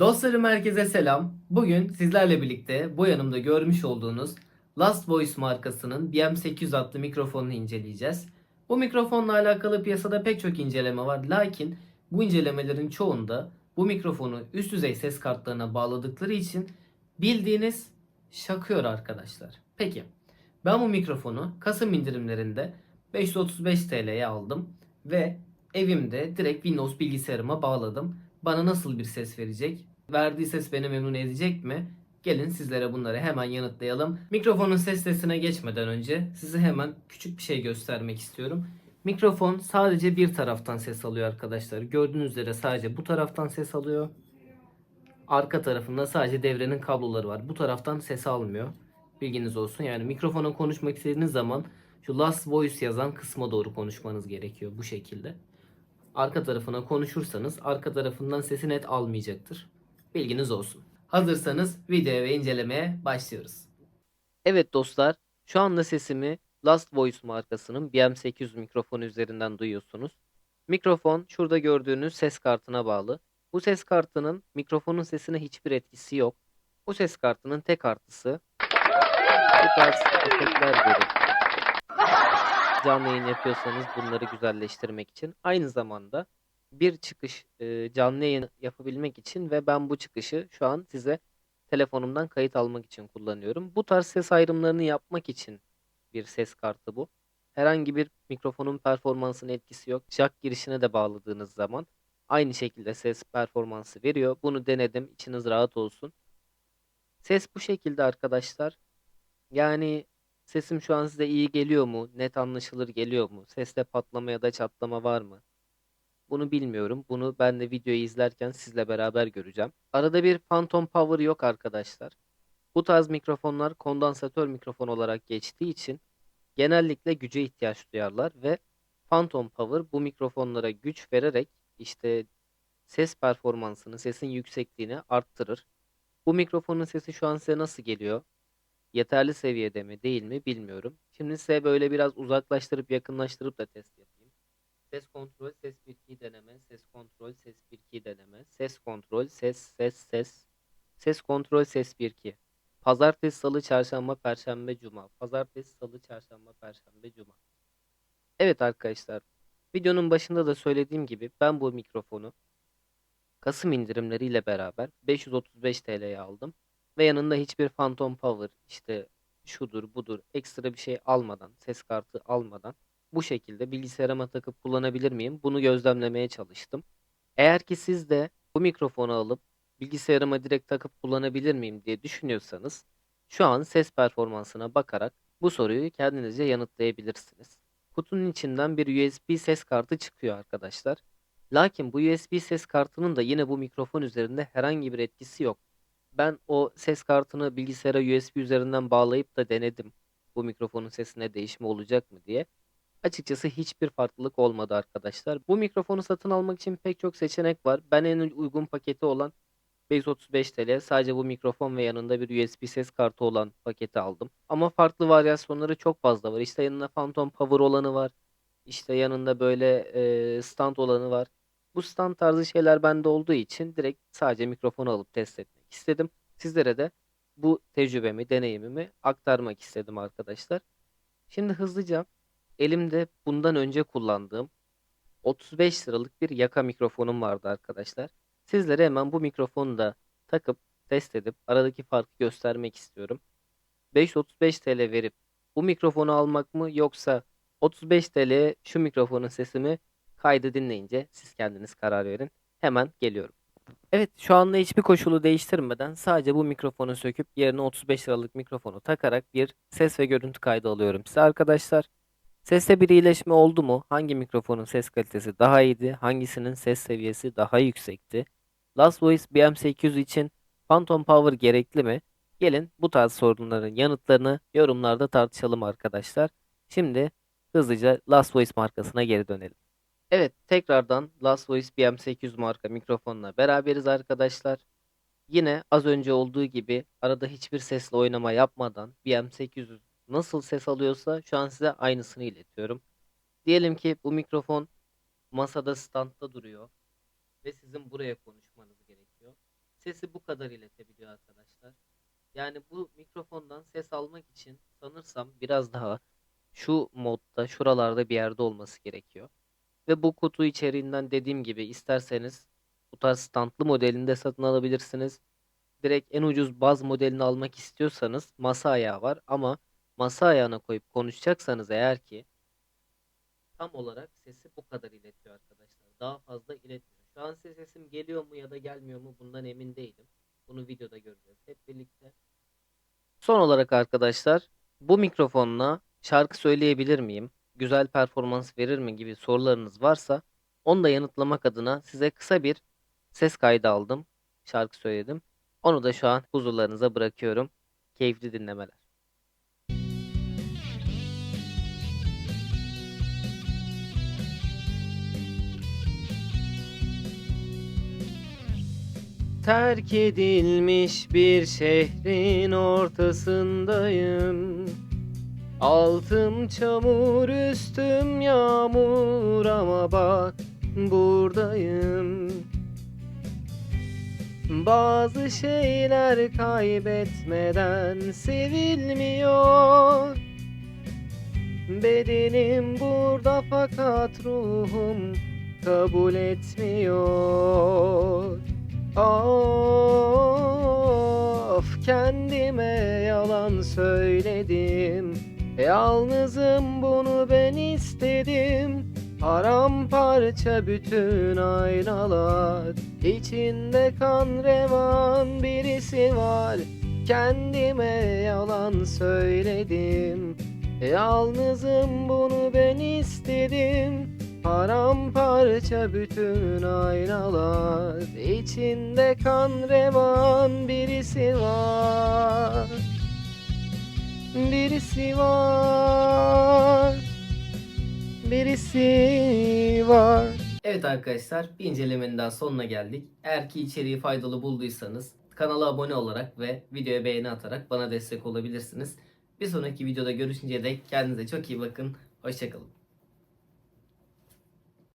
Dostlarım herkese selam. Bugün sizlerle birlikte bu yanımda görmüş olduğunuz Last Voice markasının BM800 adlı mikrofonunu inceleyeceğiz. Bu mikrofonla alakalı piyasada pek çok inceleme var. Lakin bu incelemelerin çoğunda bu mikrofonu üst düzey ses kartlarına bağladıkları için bildiğiniz şakıyor arkadaşlar. Peki ben bu mikrofonu Kasım indirimlerinde 535 TL'ye aldım ve evimde direkt Windows bilgisayarıma bağladım. Bana nasıl bir ses verecek? Verdiği ses beni memnun edecek mi? Gelin sizlere bunları hemen yanıtlayalım. Mikrofonun ses testine geçmeden önce size hemen küçük bir şey göstermek istiyorum. Mikrofon sadece bir taraftan ses alıyor arkadaşlar. Gördüğünüz üzere sadece bu taraftan ses alıyor. Arka tarafında sadece devrenin kabloları var. Bu taraftan ses almıyor. Bilginiz olsun. Yani mikrofona konuşmak istediğiniz zaman şu last voice yazan kısma doğru konuşmanız gerekiyor bu şekilde. Arka tarafına konuşursanız arka tarafından sesi net almayacaktır. Bilginiz olsun. Hazırsanız videoya ve incelemeye başlıyoruz. Evet dostlar, şu anda sesimi Last Voice markasının BM800 mikrofonu üzerinden duyuyorsunuz. Mikrofon şurada gördüğünüz ses kartına bağlı. Bu ses kartının mikrofonun sesine hiçbir etkisi yok. Bu ses kartının tek artısı bu tarz efektler verip canlı yayın yapıyorsanız bunları güzelleştirmek için aynı zamanda bir çıkış e, canlı yayın yapabilmek için ve ben bu çıkışı şu an size telefonumdan kayıt almak için kullanıyorum. Bu tarz ses ayrımlarını yapmak için bir ses kartı bu. Herhangi bir mikrofonun performansına etkisi yok. Jack girişine de bağladığınız zaman aynı şekilde ses performansı veriyor. Bunu denedim. İçiniz rahat olsun. Ses bu şekilde arkadaşlar. Yani sesim şu an size iyi geliyor mu? Net anlaşılır geliyor mu? Seste patlama ya da çatlama var mı? Bunu bilmiyorum. Bunu ben de videoyu izlerken sizle beraber göreceğim. Arada bir phantom power yok arkadaşlar. Bu tarz mikrofonlar kondansatör mikrofon olarak geçtiği için genellikle güce ihtiyaç duyarlar ve phantom power bu mikrofonlara güç vererek işte ses performansını, sesin yüksekliğini arttırır. Bu mikrofonun sesi şu an size nasıl geliyor? Yeterli seviyede mi değil mi bilmiyorum. Şimdi size böyle biraz uzaklaştırıp yakınlaştırıp da test yapayım. Ses kontrol, ses 1-2 deneme, ses kontrol, ses 1-2 deneme, ses kontrol, ses, ses, ses, ses kontrol, ses 1-2. Pazartesi, salı, çarşamba, perşembe, cuma. Pazartesi, salı, çarşamba, perşembe, cuma. Evet arkadaşlar, videonun başında da söylediğim gibi ben bu mikrofonu Kasım indirimleriyle beraber 535 TL'ye aldım. Ve yanında hiçbir Phantom Power işte şudur budur ekstra bir şey almadan, ses kartı almadan bu şekilde bilgisayarıma takıp kullanabilir miyim? Bunu gözlemlemeye çalıştım. Eğer ki siz de bu mikrofonu alıp bilgisayarıma direkt takıp kullanabilir miyim diye düşünüyorsanız şu an ses performansına bakarak bu soruyu kendinizce yanıtlayabilirsiniz. Kutunun içinden bir USB ses kartı çıkıyor arkadaşlar. Lakin bu USB ses kartının da yine bu mikrofon üzerinde herhangi bir etkisi yok. Ben o ses kartını bilgisayara USB üzerinden bağlayıp da denedim. Bu mikrofonun sesine değişme olacak mı diye. Açıkçası hiçbir farklılık olmadı arkadaşlar. Bu mikrofonu satın almak için pek çok seçenek var. Ben en uygun paketi olan 535 TL sadece bu mikrofon ve yanında bir USB ses kartı olan paketi aldım. Ama farklı varyasyonları çok fazla var. İşte yanında Phantom Power olanı var. İşte yanında böyle e, stand olanı var. Bu stand tarzı şeyler bende olduğu için direkt sadece mikrofonu alıp test etmek istedim. Sizlere de bu tecrübemi, deneyimimi aktarmak istedim arkadaşlar. Şimdi hızlıca elimde bundan önce kullandığım 35 liralık bir yaka mikrofonum vardı arkadaşlar. Sizlere hemen bu mikrofonu da takıp test edip aradaki farkı göstermek istiyorum. 535 TL verip bu mikrofonu almak mı yoksa 35 TL'ye şu mikrofonun sesimi kaydı dinleyince siz kendiniz karar verin. Hemen geliyorum. Evet şu anda hiçbir koşulu değiştirmeden sadece bu mikrofonu söküp yerine 35 liralık mikrofonu takarak bir ses ve görüntü kaydı alıyorum size arkadaşlar. Seste bir iyileşme oldu mu? Hangi mikrofonun ses kalitesi daha iyiydi? Hangisinin ses seviyesi daha yüksekti? Last Voice BM800 için Phantom Power gerekli mi? Gelin bu tarz sorunların yanıtlarını yorumlarda tartışalım arkadaşlar. Şimdi hızlıca Last Voice markasına geri dönelim. Evet, tekrardan Last Voice BM800 marka mikrofonla beraberiz arkadaşlar. Yine az önce olduğu gibi arada hiçbir sesle oynama yapmadan BM800 nasıl ses alıyorsa şu an size aynısını iletiyorum. Diyelim ki bu mikrofon masada standta duruyor ve sizin buraya konuşmanız gerekiyor. sesi bu kadar iletebiliyor arkadaşlar. Yani bu mikrofondan ses almak için sanırsam biraz daha şu modda şuralarda bir yerde olması gerekiyor. Ve bu kutu içeriğinden dediğim gibi isterseniz bu tarz standlı modelini de satın alabilirsiniz. Direkt en ucuz baz modelini almak istiyorsanız masa ayağı var ama masa ayağına koyup konuşacaksanız eğer ki tam olarak sesi bu kadar iletiyor arkadaşlar. Daha fazla iletmiyor. Şu an sesim geliyor mu ya da gelmiyor mu bundan emin değilim. Bunu videoda göreceğiz hep birlikte. Son olarak arkadaşlar bu mikrofonla şarkı söyleyebilir miyim? Güzel performans verir mi gibi sorularınız varsa onu da yanıtlamak adına size kısa bir ses kaydı aldım. Şarkı söyledim. Onu da şu an huzurlarınıza bırakıyorum. Keyifli dinlemeler. Terk edilmiş bir şehrin ortasındayım. Altım çamur üstüm yağmur ama bak buradayım. Bazı şeyler kaybetmeden sevilmiyor. Bedenim burada fakat ruhum kabul etmiyor. Of kendime yalan söyledim. Yalnızım bunu ben istedim. Paramparça bütün aynalar. İçinde kan revan birisi var. Kendime yalan söyledim. Yalnızım bunu ben istedim. Paramparça bütün aynalar. İçinde kan revan birisi var Birisi var Birisi var Evet arkadaşlar bir incelemenin daha sonuna geldik. Eğer ki içeriği faydalı bulduysanız kanala abone olarak ve videoya beğeni atarak bana destek olabilirsiniz. Bir sonraki videoda görüşünceye dek kendinize çok iyi bakın. Hoşçakalın.